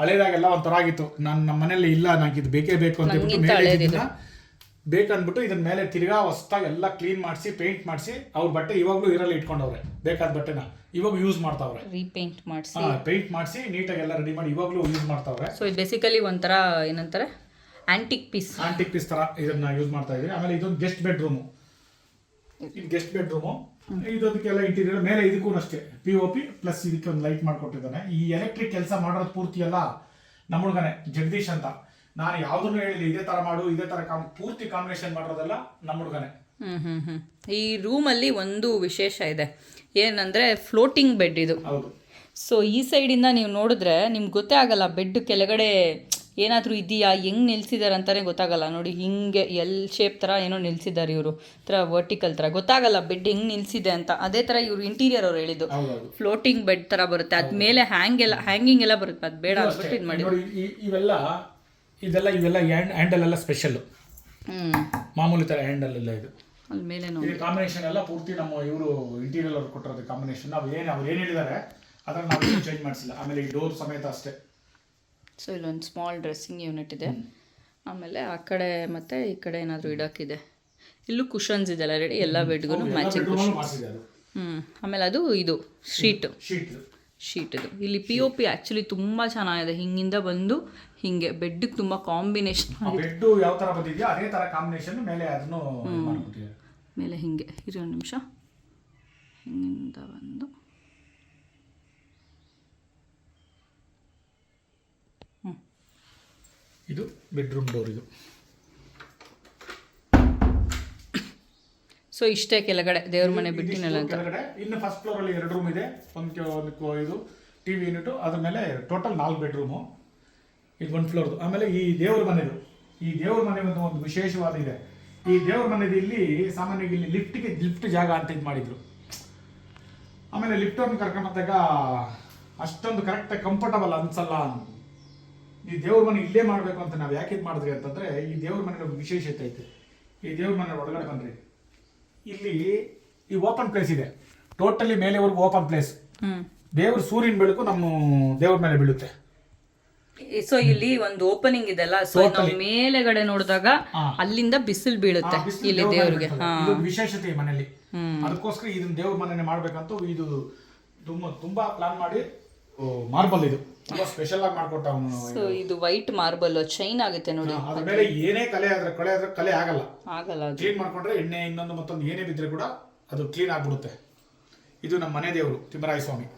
[SPEAKER 2] ಹಳೇದಾಗೆಲ್ಲ ಒಂಥರ ಆಗಿತ್ತು. ನಾನು ನಮ್ಮ ಮನೇಲಿ ಇಲ್ಲ ನನಗೆ ಇದು ಬೇಕೇ ಬೇಕು ಅಂತ ಹೇಳ್ಬಿಟ್ಟು ಮೇಲೆ. ಇದನ್ನ ಬೇಕಂದ್ಬಿಟ್ಟು ಇದನ್ನ ಮೇಲೆ ತಿರ್ಗಾ ಹೊಸ್ದಾಗಿ ಎಲ್ಲ ಕ್ಲೀನ್ ಮಾಡಿಸಿ ಪೇಂಟ್ ಮಾಡಿಸಿ ಅವ್ರ ಬಟ್ಟೆ ಇವಾಗಲೂ ಇರಲ್ಲಿ ಇಟ್ಕೊಂಡವ್ರೆ. ಬೇಕಾದ ಬಟ್ಟೆನ. ಇವಾಗ ಯೂಸ್ ಮಾಡ್ತಾವ್ರೆ.
[SPEAKER 1] ರೀಪೇಂಟ್ ಮಾಡಿಸಿ.
[SPEAKER 2] ಪೇಂಟ್ ಮಾಡಿಸಿ ನೀಟಾಗಿ ಎಲ್ಲ ರೆಡಿ ಮಾಡಿ ಇವಾಗಲೂ ಯೂಸ್ ಮಾಡ್ತಾವ್ರೆ.
[SPEAKER 1] ಸೊ ಇದು ಬೇಸಿಕಲಿ ಒಂಥರ ಏನಂತಾರೆ? ಆಂಟಿಕ್ ಪೀಸ್
[SPEAKER 2] ಆಂಟಿಕ್ ಪೀಸ್ ತರ ಇದನ್ನ ಯೂಸ್ ಮಾಡ್ತಾ ಇದೀವಿ. ಆಮೇಲೆ ಇದೊಂದು ಗೆಸ್ಟ್ ಬೆಡ್ರೂಮು ಇದು ಗೆಸ್ಟ್ ಬೆಡ್ರೂಮು ಇದೊಂದಕ್ಕೆಲ್ಲ ಇಂಟೀರಿಯರ್ ಮೇಲೆ ಇದಕ್ಕೂ ಅಷ್ಟೇ. ಪಿ ಓ ಪಿ ಪ್ಲಸ್ ಇದಕ್ಕೆ ಒಂದು ಲೈಟ್ ಮಾಡ್ಕೊಟ್ಟಿದ್ದಾನೆ. ಈ ಎಲೆಕ್ಟ್ರಿಕ್ ಕೆಲಸ ಮಾಡೋದು ಪೂರ್ತಿ ಎಲ್ಲ ನಮ್ಮ ಹುಡುಗನೇ ಜಗದೀಶ್ ಅಂತ. ನಾನು ಯಾವ್ದನ್ನು ಹೇಳಿದೆ ಇದೇ ತರ ಮಾಡು ಇದೇ ತರ ಕಾಮ್ ಪೂರ್ತಿ ಕಾಂಬಿನೇಷನ್ ಮಾಡೋದೆಲ್ಲ ನಮ್ಮ ಹುಡುಗನೇ
[SPEAKER 1] ಈ ರೂಮಲ್ಲಿ ಒಂದು ವಿಶೇಷ ಇದೆ. ಏನಂದ್ರೆ ಫ್ಲೋಟಿಂಗ್ ಬೆಡ್ ಇದು.
[SPEAKER 2] ಹೌದು.
[SPEAKER 1] ಸೊ ಈ ಸೈಡಿಂದ ನೀವು ನೋಡಿದ್ರೆ ನಿಮ್ಗೆ ಗೊತ್ತೇ ಆಗಲ್ಲ ಬೆಡ್ ಕೆಳಗಡೆ ಏನಾದರೂ ಇದೆಯಾ ಹೆಂಗೆ ನಿಲ್ಸಿದ್ದಾರೆ ಅಂತಲೇ ಗೊತ್ತಾಗಲ್ಲ. ನೋಡಿ ಹಿಂಗೆ ಎಲ್ ಶೇಪ್ ಥರ ಏನೋ ನಿಲ್ಸಿದ್ದಾರೆ ಇವರು. ಥರ ವರ್ಟಿಕಲ್ ಥರ ಗೊತ್ತಾಗಲ್ಲ ಬೆಡ್ ಹೆಂಗೆ ನಿಲ್ಸಿದೆ ಅಂತ. ಅದೇ ಥರ ಇವರು ಇಂಟೀರಿಯರ್ ಅವ್ರು ಹೇಳಿದ್ದು. ಫ್ಲೋಟಿಂಗ್ ಬೆಡ್ ಥರ ಬರುತ್ತೆ. ಅದ್ಮೇಲೆ ಹ್ಯಾಂಗ್ ಎಲ್ಲ ಹ್ಯಾಂಗಿಂಗ್ ಎಲ್ಲ ಬರುತ್ತೆ. ಅದು ಬೇಡ ಅಂದ್ಬಿಟ್ಟು ಇದು ಮಾಡಿ
[SPEAKER 2] ಇವೆಲ್ಲ ಇದೆಲ್ಲ ಇವೆಲ್ಲ ಹ್ಯಾಂಡಲ್ ಎಲ್ಲ ಸ್ಪೆಷಲ್ ಮಾಮೂಲಿ ಥರ ಹ್ಯಾಂಡಲ್ ಎಲ್ಲ ಇದು.
[SPEAKER 1] ಅಲ್ಲಿ ಮೇಲೆ
[SPEAKER 2] ಇದು ಕಾಂಬಿನೇಷನ್ ಎಲ್ಲ ಪೂರ್ತಿ ನಮ್ಮ ಇವರು ಇಂಟೀರಿಯರ್ ಅವ್ರು ಕೊಟ್ಟಿರೋದು ಕಾಂಬಿನೇಷನ್ ನಾವು ಏನು ಅವ್ರು ಏನು ಹೇಳಿದ್ದಾರೆ ಅದನ್ನು ನಾವು ಚೇಂಜ್ ಮಾಡಿಸಿಲ್ಲ. ಆಮೇಲೆ ಈ ಡೋರ್ ಸಮೇತ ಅಷ್ಟೇ.
[SPEAKER 1] ಸೊ ಇಲ್ಲೊಂದು ಸ್ಮಾಲ್ ಡ್ರೆಸ್ಸಿಂಗ್ ಯೂನಿಟ್ ಇದೆ. ಆಮೇಲೆ ಆ ಕಡೆ ಮತ್ತೆ ಈ ಕಡೆ ಏನಾದರೂ ಇಡೋಕ್ಕಿದೆ. ಇಲ್ಲೂ ಕುಷನ್ಸ್ ಇದೆಲ್ಲ ರೆಡಿ ಎಲ್ಲ ಬೆಡ್ಗೂ ಮ್ಯಾಚಿಂಗ್ ಕುಷನ್
[SPEAKER 2] ಮಾಡಿಸಿದೆ ಅದು.
[SPEAKER 1] ಹ್ಞೂ ಆಮೇಲೆ ಅದು ಇದು ಶೀಟ್
[SPEAKER 2] ಶೀಟ್
[SPEAKER 1] ಶೀಟ್ ಇದು. ಇಲ್ಲಿ ಪಿ ಒ ಪಿ ಆ್ಯಕ್ಚುಲಿ ತುಂಬ ಚೆನ್ನಾಗಿದೆ. ಹಿಂಗಿಂದ ಬಂದು ಹಿಂಗೆ ಬೆಡ್ಗೆ ತುಂಬ ಕಾಂಬಿನೇಷನ್
[SPEAKER 2] ಮೇಲೆ ಅದನ್ನು ಮಾಡ್ಬಿಟ್ಟಿದ್ದಾರೆ
[SPEAKER 1] ಮೇಲೆ ಹಿಂಗೆ ಇರೋ ನಿಮಿಷ. ಹಿಂಗಿಂದ ಬಂದು
[SPEAKER 2] ಇದು ಬೆಡ್ರೂಮ್ ಡೋರ್ ಇದು.
[SPEAKER 1] ಸೊ ಇಷ್ಟೇ ಕೆಳಗಡೆ ದೇವ್ರ ಮನೆ
[SPEAKER 2] ಬಿಟ್ಟು
[SPEAKER 1] ಬಿಟ್ಟಿನಲ್ಲ ಅಂತ.
[SPEAKER 2] ಕೆಳಗಡೆ. ಇನ್ನು ಫಸ್ಟ್ ಫ್ಲೋರ್ ಅಲ್ಲಿ ಎರಡು ರೂಮ್ ಇದೆ. ಒಂದು ಒಂದು ಇದು ಟಿವಿ ಯೂನಿಟ್ ಅದ್ರ ಮೇಲೆ ಟೋಟಲ್ ನಾಲ್ಕು ಬೆಡ್ರೂಮು ಇದು ಒಂದು ಫ್ಲೋರ್ದು ಆಮೇಲೆ ಈ ದೇವ್ರ ಮನೆದು. ಈ ದೇವ್ರ ಮನೆ ಒಂದು ಒಂದು ವಿಶೇಷವಾದ ಇದೆ. ಈ ದೇವ್ರ ಮನೆದು ಇಲ್ಲಿ ಸಾಮಾನ್ಯವಾಗಿ ಇಲ್ಲಿ ಲಿಫ್ಟ್ಗೆ ಲಿಫ್ಟ್ ಜಾಗ ಅಂತ ಇದು ಮಾಡಿದ್ರು. ಆಮೇಲೆ ಲಿಫ್ಟ್ ಅನ್ನು ಕರ್ಕೊಂಡ್ ಬಂದಾಗ ಅಷ್ಟೊಂದು ಕರೆಕ್ಟಾಗಿ ಕಂಫರ್ಟಬಲ್ ಅನ್ಸಲ್ಲ ಈ ದೇವ್ರ ಮನೆ ಇಲ್ಲೇ ಮಾಡ್ಬೇಕು ಅಂತ ನಾವು ಯಾಕೆ ಇದು ಮಾಡಿದ್ರಿ ಅಂತಂದ್ರೆ ಈ ದೇವ್ರ ಮನೆ ಒಂದು ವಿಶೇಷತೆ ಐತೆ. ಈ ದೇವ್ರ ಮನೆ ಒಳಗಡೆ ಬಂದ್ರಿ. ಇಲ್ಲಿ ಈ ಓಪನ್ ಪ್ಲೇಸ್ ಇದೆ. ಟೋಟಲಿ ಮೇಲೆವರೆಗೂ ಓಪನ್ ಪ್ಲೇಸ್ ದೇವ್ರ ಸೂರ್ಯನ ಬೆಳಕು ನಮ್ಮ ದೇವ್ರ ಮೇಲೆ ಬೀಳುತ್ತೆ.
[SPEAKER 1] ಸೊ ಇಲ್ಲಿ ಒಂದು ಓಪನಿಂಗ್ ಇದೆಲ್ಲ ಸೊ ನಾವು ಮೇಲೆಗಡೆ ನೋಡಿದಾಗ ಅಲ್ಲಿಂದ ಬಿಸಿಲು ಬೀಳುತ್ತೆ ಇಲ್ಲಿ ದೇವ್ರಿಗೆ.
[SPEAKER 2] ವಿಶೇಷತೆ ಈ ಮನೆಯಲ್ಲಿ. ಅದಕ್ಕೋಸ್ಕರ ಇದನ್ನ ದೇವ್ರ ಮನೆ ಮಾಡ್ಬೇಕಂತ ಇದು ತುಂಬಾ ತುಂಬಾ ಪ್ಲಾನ್ ಮಾಡಿ ಮಾರ್ಬಲ್ ಇದು. ತುಂಬಾ ಸ್ಪೆಷಲ್ ಆಗಿ ಮಾಡ್ಕೊಟ್ಟ ಅವನು
[SPEAKER 1] ಸೊ ಇದು ವೈಟ್ ಮಾರ್ಬಲ್ ಚೈನ್ ಆಗುತ್ತೆ ನೋಡಿ.
[SPEAKER 2] ಅದ್ರ ಮೇಲೆ ಏನೇ ಕಲೆ ಆದ್ರೆ ಕಲೆ ಆದ್ರೆ ಕಲೆ ಆಗಲ್ಲ.
[SPEAKER 1] ಆಗಲ್ಲ ಅದು.
[SPEAKER 2] ಕ್ಲೀನ್ ಮಾಡ್ಕೊಂಡ್ರೆ ಎಣ್ಣೆ ಇನ್ನೊಂದು ಮತ್ತೊಂದು ಏನೇ ಬಿದ್ದರೆ ಕೂಡ ಅದು ಕ್ಲೀನ್ ಆಗ್ಬಿಡುತ್ತೆ. ಇದು ನಮ್ಮ ಮನೆ ದೇವರು ತಿಮ್ಮರಾಯ ಸ್ವಾಮಿ.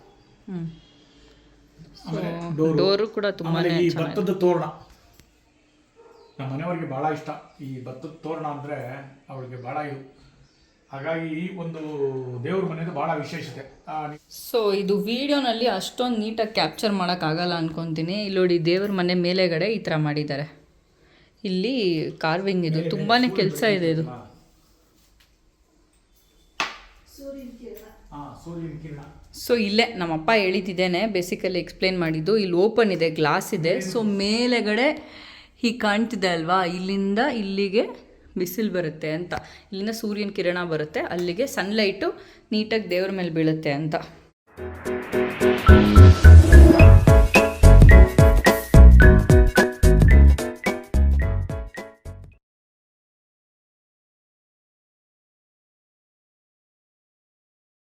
[SPEAKER 2] ಆಮೇಲೆ ಡೋರು.
[SPEAKER 1] ಡೋರು ಕೂಡ ತುಂಬಾನೇ
[SPEAKER 2] ಆಮೇಲೆ ಈ ಭತ್ತದ ತೋರಣ. ನಮ್ಮ ಮನೆಯವ್ರಿಗೆ ಬಹಳ ಇಷ್ಟ. ಈ ಭತ್ತದ ತೋರಣ ಅಂದ್ರೆ ಅವಳಿಗೆ ಬಹಳ ಇದು ಹಾಗಾಗಿ ಈ ಒಂದು ದೇವ್ರ ಮನೆದು ಬಹಳ ವಿಶೇಷತೆ.
[SPEAKER 1] ಸೊ ಇದು ವಿಡಿಯೋನಲ್ಲಿ ಅಷ್ಟೊಂದು ನೀಟಾಗಿ ಕ್ಯಾಪ್ಚರ್ ಮಾಡೋಕ್ಕಾಗಲ್ಲ ಅನ್ಕೊಂತೀನಿ. ಇಲ್ಲಿ ನೋಡಿ ದೇವ್ರ ಮನೆ ಮೇಲೆಗಡೆ ಈ ಥರ ಮಾಡಿದ್ದಾರೆ. ಇಲ್ಲಿ ಕಾರ್ವಿಂಗ್ ಇದು. ತುಂಬಾ ಕೆಲಸ ಇದೆ ಇದು. ಸೊ ಇಲ್ಲೇ ನಮ್ಮಪ್ಪ ಹೇಳಿದ್ದೇನೆ ಬೇಸಿಕಲಿ ಎಕ್ಸ್ಪ್ಲೇನ್ ಮಾಡಿದ್ದು. ಇಲ್ಲಿ ಓಪನ್ ಇದೆ ಗ್ಲಾಸ್ ಇದೆ. ಸೊ ಮೇಲೆಗಡೆ ಹೀಗೆ ಕಾಣ್ತಿದೆ ಅಲ್ವಾ? ಇಲ್ಲಿಂದ ಇಲ್ಲಿಗೆ ಬಿಸಿಲು ಬರುತ್ತೆ ಅಂತ. ಇಲ್ಲಿಂದ ಸೂರ್ಯನ ಕಿರಣ ಬರುತ್ತೆ. ಅಲ್ಲಿಗೆ ಸನ್ಲೈಟು ನೀಟಾಗಿ ದೇವ್ರ ಮೇಲೆ ಬೀಳುತ್ತೆ ಅಂತ.